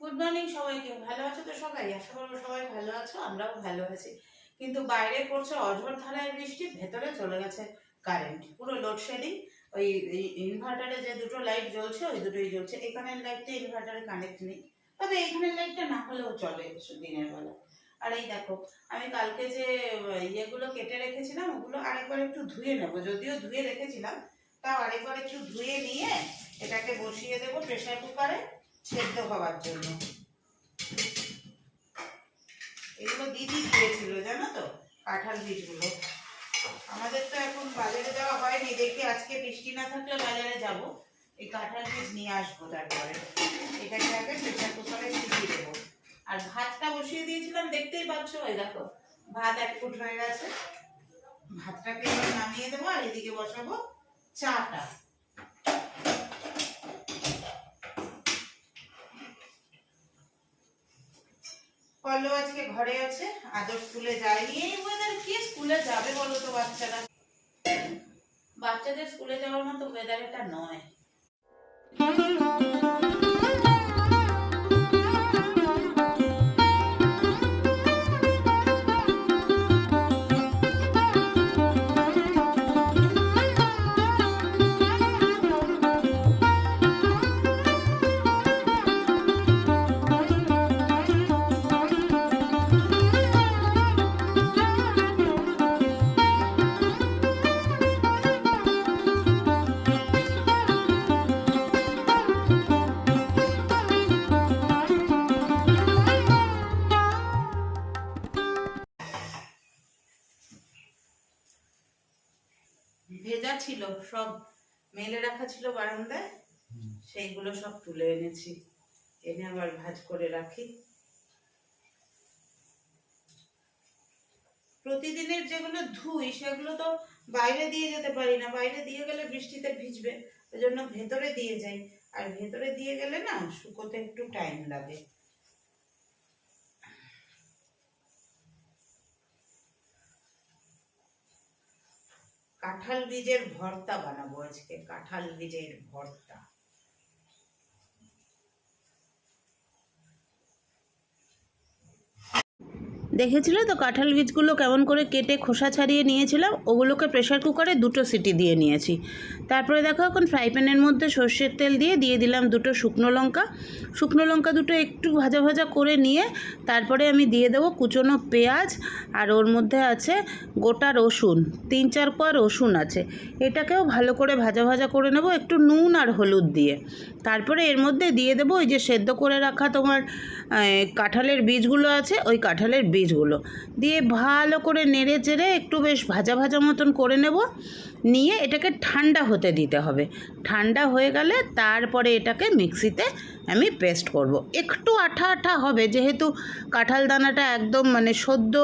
Good morning সবাইকে। ভালো আছো তো সবাই? আশা করব সবাই ভালো আছো, আমরাও ভালো আছি। কিন্তু বাইরে পড়ছে অঝোর ধারায় বৃষ্টি, ভেতরে চলে গেছে কারেন্ট পুরো লোডশেডিং ওই ইনভার্টারে যে দুটো লাইট জ্বলছে, ওই দুটোই জ্বলছে। এখানের লাইটটা ইনভার্টারে কানেক্ট নেই। তবে এখানের লাইটটা না হলেও চলে দিনের বেলা। আর এই দেখো, আমি কালকে যে ইয়েগুলো কেটে রেখেছিলাম, ওগুলো আরেকবার একটু ধুয়ে নেব। যদিও ধুয়ে রেখেছিলাম, তাও আরেকবার একটু ধুয়ে নিয়ে এটাকে বসিয়ে দেবো প্রেশার কুকারে সেদ্ধ হওয়ার জন্য। এগুলো দিদি দিয়েছিল, জানো তো? কাঁঠাল বীজগুলো। আমাদের তো এখন বাজারে যাওয়া হয়নি। দেখি আজকে বৃষ্টি না থাকলে বাজারে যাব। এই কাঁঠাল বীজ নিয়ে আসব তারপরে। এটাকে আগে প্রেশার কুকারে শিখিয়ে দেবো। আর ভাতটা বসিয়ে দিয়েছিলাম, দেখতেই পাচ্ছ ওই দেখো, ভাত এক ফুট হয়ে গেছে। ভাতটাকে নামিয়ে দেবো আর এদিকে বসাবো চাটা। পল্লব আজকে ঘরে আছে, আদর স্কুলে যায়নি। এই ওয়েদার কি স্কুলে যাবে বলো তো বাচ্চারা? বাচ্চাদের স্কুলে যাওয়ার মতো ওয়েদার এটা নয়। ভেজা ছিল সব মেলে রাখা ছিল বারান্দায় সেইগুলো সব তুলে এনেছি। এনে আবার ভাজ করে রাখি। প্রতিদিনের যেগুলো ধুই সেগুলো তো বাইরে দিয়ে যেতে পারি না। বাইরে দিয়ে গেলে বৃষ্টিতে ভিজবে ওই জন্য ভেতরে দিয়ে যাই। আর ভেতরে দিয়ে গেলে না শুকোতে একটু টাইম লাগে। কাঁঠাল বীজের ভর্তা বানাবো আজকে কাঁঠাল বীজের ভর্তা। দেখেছিলে তো কাঁঠাল বীজগুলো কেমন করে কেটে খোসা ছাড়িয়ে নিয়েছিলাম? ওগুলোকে প্রেশার কুকারে দুটো সিটি দিয়ে নিয়েছি। তারপরে দেখো এখন ফ্রাই প্যানের মধ্যে সর্ষের তেল দিয়ে দিয়ে দিলাম দুটো শুকনো লঙ্কা। শুকনো লঙ্কা দুটো একটু ভাজা ভাজা করে নিয়ে তারপরে আমি দিয়ে দেবো কুচনো পেঁয়াজ আর ওর মধ্যে আছে গোটা রসুন, তিন চার কোয়া রসুন আছে। এটাকেও ভালো করে ভাজা ভাজা করে নেব একটু নুন আর হলুদ দিয়ে। তারপরে এর মধ্যে দিয়ে দেবো ওই যে সেদ্ধ করে রাখা তোমার কাঁঠালের বীজগুলো আছে, ওই কাঁঠালের বীজগুলো দিয়ে ভালো করে নেড়ে চেড়ে একটু বেশ ভাজা ভাজা মতন করে নেব। নিয়ে এটাকে ঠান্ডা হতে দিতে হবে। ঠান্ডা হয়ে গেলে তারপরে এটাকে মিক্সিতে আমি পেস্ট করব। একটু আঠা আঠা হবে, যেহেতু কাঁঠাল দানাটা একদম মানে সদ্য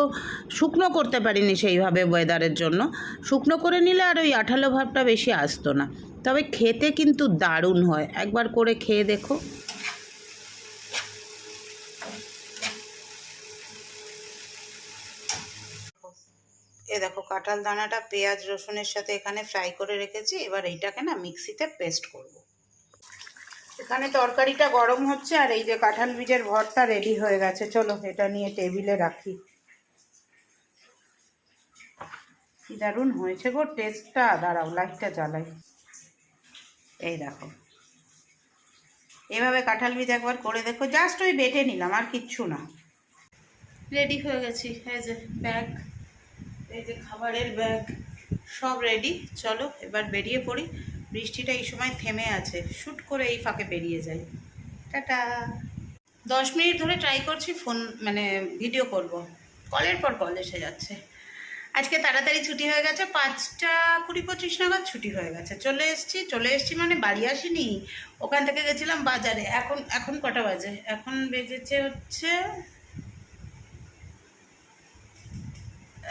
শুকনো করতে পারিনি সেইভাবে ওয়েদারের জন্য। শুকনো করে নিলে আর ওই আঠালো ভাবটা বেশি আসতো না। তবে খেতে কিন্তু দারুণ হয়। একবার করে খেয়ে দেখো এ দেখো কাঁঠাল দানাটা পেঁয়াজ, রসুনের সাথে এখানে ফ্রাই করে রেখেছি। এবার এইটাকে না মিক্সিতে পেস্ট করব। এখানে তরকারিটা গরম হচ্ছে আর এই যে কাঁঠাল বীজের ভরটা রেডি হয়ে গেছে। চলো এটা নিয়ে টেবিলে রাখি। কি দারুণ হয়েছে গো টেস্টটা দাঁড়াও লাইটটা জ্বালাই। এই দেখো। এভাবে কাঁঠাল বীজ একবার করে দেখো। জাস্ট ওই বেটে নিলাম, আর কিচ্ছু না। রেডি হয়ে গেছি। এই যে ব্যাগ এই যে খাবারের ব্যাগ সব রেডি চলো, এবার বেরিয়ে পড়ি। বৃষ্টিটা এই সময় থেমে আছে। শ্যুট করে এই ফাঁকে বেরিয়ে যাই। টাটা। দশ মিনিট ধরে ট্রাই করছি ফোন মানে ভিডিও করব। কলের পর কল এসে যাচ্ছে। আজকে তাড়াতাড়ি ছুটি হয়ে গেছে, পাঁচটা কুড়ি পঁচিশ নাগাদ ছুটি হয়ে গেছে। চলে এসেছি চলে এসেছি মানে বাড়ি আসিনি। ওখান থেকে গেছিলাম বাজারে। এখন এখন কটা বাজে? এখন বেজেছে হচ্ছে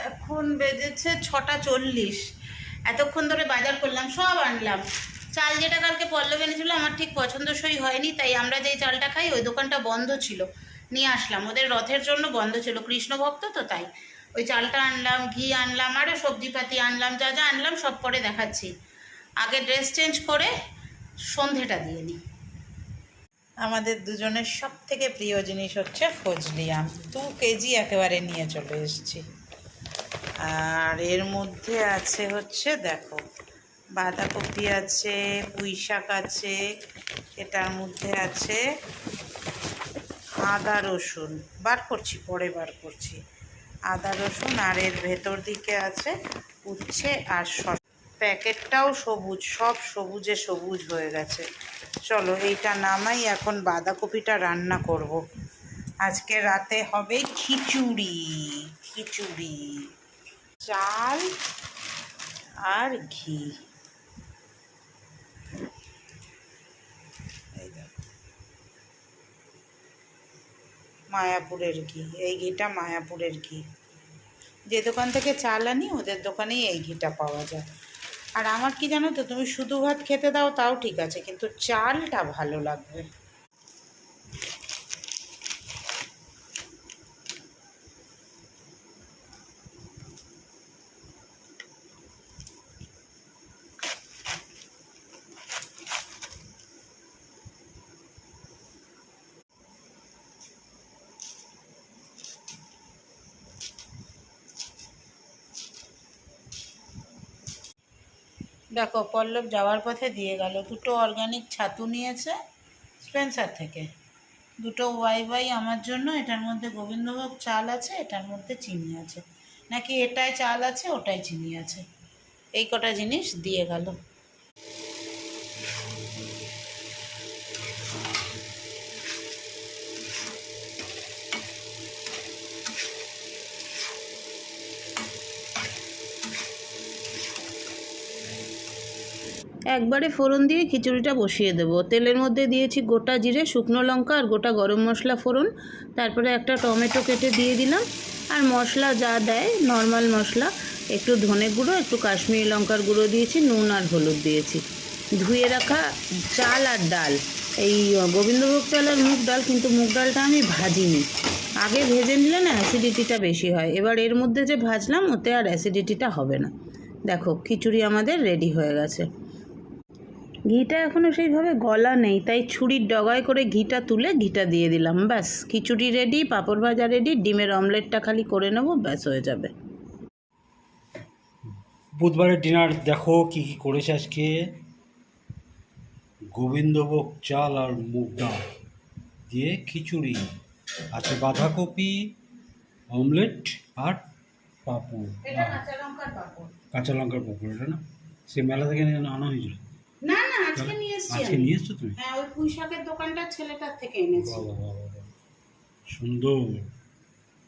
এখন বেজেছে ছটা চল্লিশ। এতক্ষণ ধরে বাজার করলাম, সব আনলাম। চাল যেটা কালকে পল্লব এনেছিল, আমার ঠিক পছন্দসই হয়নি, তাই আমরা যেই চালটা খাই, ওই দোকানটা বন্ধ ছিল। নিয়ে আসলাম, ওদের রথের জন্য বন্ধ ছিল, কৃষ্ণ ভক্ত তো তাই। ওই চালটা আনলাম, ঘি আনলাম আরও সবজিপাতি আনলাম, যা যা আনলাম, সব পরে দেখাচ্ছি। আগে ড্রেস চেঞ্জ করে সন্ধেটা দিয়ে নিই। আমাদের দুজনের সব থেকে প্রিয় জিনিস হচ্ছে ফজলি আম। দু কেজি একেবারে নিয়ে চলে এসেছি। আর এর মধ্যে আছে হচ্ছে, দেখো, বাঁধাকপি আছে পুঁই শাক আছে, এটার মধ্যে আছে আদা রসুন। বার করছি, পরে বার করছি। আদা রসুন আর এর ভেতর দিকে আছে উচ্ছে আর প্যাকেটটাও সবুজ, সব সবুজে সবুজ হয়ে গেছে। চলো, এইটা নামাই, এখন বাঁধাকপিটা রান্না করব। আজকে রাতে হবে খিচুড়ি খিচুড়ি। চাল আর ঘি। মায়াপুরের ঘি, এই ঘিটা মায়াপুরের ঘি। যে দোকান থেকে চাল আনি, ওদের দোকানেই এই ঘিটা পাওয়া যায়। আর আমার কি জানো তো, তুমি শুধু ভাত খেতে দাও, তাও ঠিক আছে, কিন্তু চালটা ভালো লাগবে। দেখো, পল্লব যাওয়ার পথে দিয়ে গেল। দুটো অর্গানিক ছাতু নিয়েছে স্পেন্সার থেকে। দুটো ওয়াই ওয়াই আমার জন্য, এটার মধ্যে গোবিন্দভোগ চাল আছে, এটার মধ্যে চিনি আছে। নাকি এটায় চাল আছে ওটাই চিনি আছে। এই কটা জিনিস দিয়ে গেল। একবারে ফোড়ন দিয়ে খিচুড়িটা বসিয়ে দেবো। তেলের মধ্যে দিয়েছি গোটা জিরে, শুকনো লঙ্কা আর গোটা গরম মশলা ফোড়ন। তারপরে একটা টমেটো কেটে দিয়ে দিলাম। আর মশলা যা দেয়, নর্মাল মশলা, একটু ধনে গুঁড়ো, একটু কাশ্মীরি লঙ্কার গুঁড়ো দিয়েছি, নুন আর হলুদ দিয়েছি। ধুয়ে রাখা চাল আর ডাল। এই গোবিন্দভোগ চাল আর মুগ ডাল, কিন্তু মুগ ডালটা আমি ভাজিনি। আগে ভেজে নিলে না অ্যাসিডিটিটা বেশি হয়। এবার এর মধ্যে যে ভাজলাম, ওতে আর অ্যাসিডিটিটা হবে না। দেখো, খিচুড়ি আমাদের রেডি হয়ে গেছে। ঘিটা এখনও সেইভাবে গলা নেই তাই ছুরির ডগায় করে ঘিটা তুলে ঘিটা দিয়ে দিলাম ব্যাস। খিচুড়ি রেডি পাঁপড় ভাজা রেডি ডিমের অমলেটটা খালি করে নেব ব্যাস হয়ে যাবে। বুধবারের ডিনার দেখো কি কি করেছে আজকে। গোবিন্দভোগ চাল আর মুগ ডাল দিয়ে খিচুড়ি আছে বাঁধাকপি অমলেট আর পাঁপড়। কাঁচা লঙ্কার পাঁপড়। এটা না? সে মেলা থেকে নিয়ে আনা হয়েছিল। আজকে নিয়ে এসছি আজকে নিয়ে এসছো তুমি? হ্যাঁ ওই পুঁই শাকের দোকানটা ছেলেটার থেকে এনেছি। সুন্দর।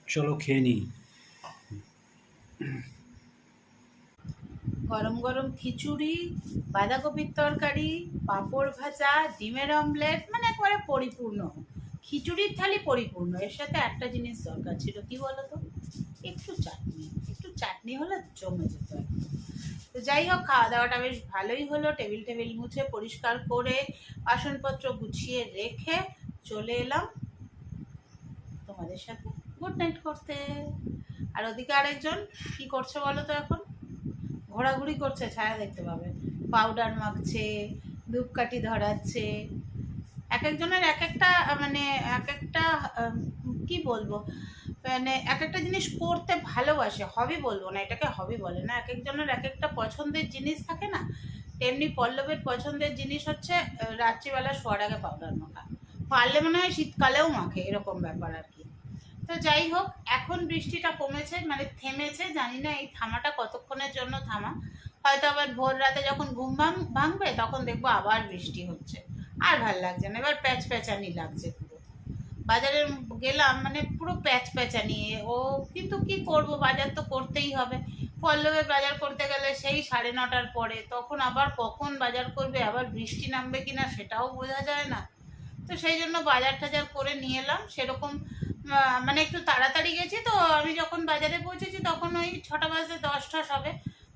চলো খেয়ে নিই। গরম গরম খিচুড়ি বাঁধাকপির তরকারি পাঁপড় ভাজা ডিমের অমলেট মানে একবারে পরিপূর্ণ। খিচুড়ির থালি পরিপূর্ণ। এর সাথে একটা জিনিস দরকার ছিল কি বলো তো একটু চাটনি। একটু চাটনি হলে জমে যেত একদম। তো যাই হোক, খাওয়া দাওয়াটা বেশ ভালোই হলো। টেবিল টেবিল মুছে পরিষ্কার করে বাসনপত্র গুছিয়ে রেখে চলে এলাম তোমাদের সাথে। গুড নাইট করতে। আর ওদিকে আরেকজন, কি করছে বলো তো এখন? ঘোরাঘুরি করছে, ছায়া দেখতে পাবে। পাউডার মাখছে, ধূপকাঠি ধরাচ্ছে। এক একজনের এক একটা মানে এক একটা কি বলব? মানে এক একটা জিনিস করতে ভালোবাসে হবি বলব না, এটাকে হবি বলে না, এক একজনের এক একটা পছন্দের জিনিস থাকে না, তেমনি পল্লবের পছন্দের জিনিস হচ্ছে রাত্রিবেলা শোয়ার আগে পাউডার মাখা, পারলে মনে হয় শীতকালেও মাখে, এরকম ব্যাপার আর কি। তো যাই হোক, এখন বৃষ্টিটা কমেছে মানে থেমেছে, জানি না এই থামাটা কতক্ষণের জন্য থামা, হয়তো আবার ভোর রাতে যখন ঘুম ভাঙ ভাঙবে, তখন দেখব আবার বৃষ্টি হচ্ছে, আর ভালো লাগছে না, এবার প্যাচ প্যাচানি লাগছে। বাজারে গেলাম মানে পুরো প্যাচ নিয়ে। ও কিন্তু কি করব, বাজার তো করতেই হবে। পল্লবে বাজার করতে গেলে সেই সাড়ে নটার পরে, তখন আবার কখন বাজার করবে, আবার বৃষ্টি নামবে কিনা সেটাও বোঝা যায় না। তো সেই জন্য বাজার টাজার করে নিয়ে এলাম, সেরকম মানে একটু তাড়াতাড়ি গেছি তো, আমি যখন বাজারে পৌঁছেছি তখন ওই ছটা বাজে দশটা সবে,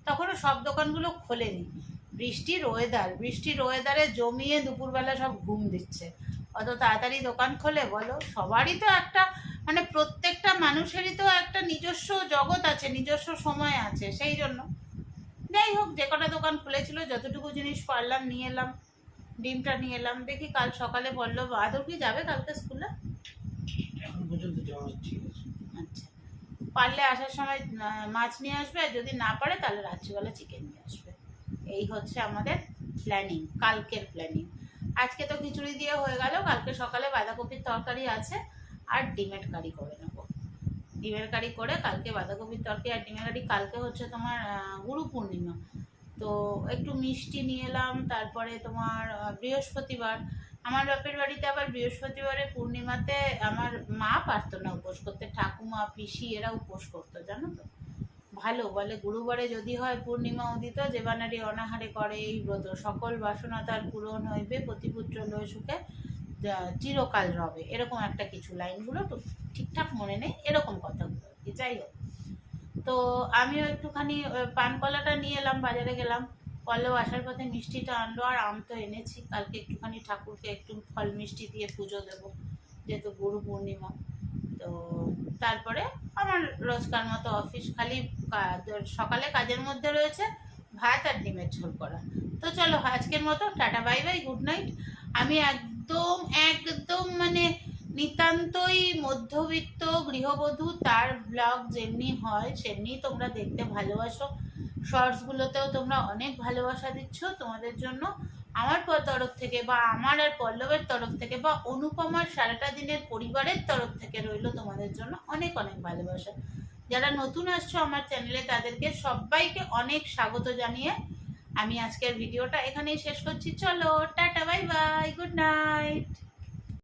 তখনও সব দোকানগুলো খোলেনি। বৃষ্টির ওয়েদার বৃষ্টির ওয়েদারে জমিয়ে দুপুরবেলা সব ঘুম দিচ্ছে। অত তাড়াতাড়ি দোকান খোলে বলো? সবারই তো একটা মানে প্রত্যেকটা মানুষেরই তো একটা নিজস্ব জগৎ আছে নিজস্ব সময় আছে সেই জন্য। যাই হোক যে কটা দোকান খুলেছিল যতটুকু জিনিস পারলাম নিয়ে এলাম ডিমটা নিয়ে এলাম। দেখি কাল সকালে বলল আদর কি যাবে কালকে স্কুলে? আচ্ছা। পারলে আসার সময় মাছ নিয়ে আসবে আর যদি না পারে তাহলে রাত্রিবেলা চিকেন নিয়ে আসবে। এই হচ্ছে আমাদের প্ল্যানিং কালকের প্ল্যানিং আজকে তো খিচুড়ি দিয়ে হয়ে গেল, কালকে সকালে বাঁধাকপির তরকারি আছে আর ডিমের কারি করে নেব। ডিমের কারি করে কালকে বাঁধাকপির তরকারি আর ডিমের কারি, কালকে হচ্ছে তোমার গুরু পূর্ণিমা। তো একটু মিষ্টি নিয়ে এলাম, তারপরে তোমার বৃহস্পতিবার। আমার বাপের বাড়িতে আবার বৃহস্পতিবারে পূর্ণিমাতে আমার মা পারতো না উপোস করতে, ঠাকুমা, পিসি এরা উপোস করতো, জানো তো? ভালো বলে গুরুবারে যদি হয় পূর্ণিমা উদিত যে অনাহারে করে এই ব্রত। সকল বাসনা তার পূরণ হইবে প্রতিপুত্র লয় সুখে চিরকাল রবে। এরকম একটা কিছু লাইনগুলো ঠিকঠাক মনে নেই এরকম কথাগুলো। যাই হোক। তো আমিও একটুখানি আহ, পানকলাটা নিয়ে এলাম বাজারে গেলাম। পল্লব আসার পথে মিষ্টিটা আনলো আর আম তো এনেছি। কালকে একটুখানি ঠাকুরকে একটু ফল মিষ্টি দিয়ে পুজো দেবো যেহেতু গুরু পূর্ণিমা। তো তারপরে আমার রোজকার মতো অফিস খালি সকালে কাজের মধ্যে রয়েছে, ভাত আর ডিমের ঝোল করা। তো চলো আজকের মতো, tata, bye bye good night আমি একদম একদম মানে নিতান্তই মধ্যবিত্ত, গৃহবধূ, তার ব্লগ যেমনি হয় সেমনি তোমরা দেখতে ভালোবাসো। শর্টসগুলোতেও তোমরা অনেক ভালোবাসা দিচ্ছ তোমাদের জন্য। আমার তরফ থেকে বা আমার আর পল্লবের তরফ থেকে বা অনুপমার সারাটা দিনের পরিবারের তরফ থেকে রইল তোমাদের জন্য অনেক অনেক ভালোবাসা। যারা নতুন আসছো আমার চ্যানেলে তাদেরকে সবাইকে অনেক স্বাগত জানিয়ে আমি আজকের ভিডিওটা এখানেই শেষ করছি। চলো, tata, bye bye, good night.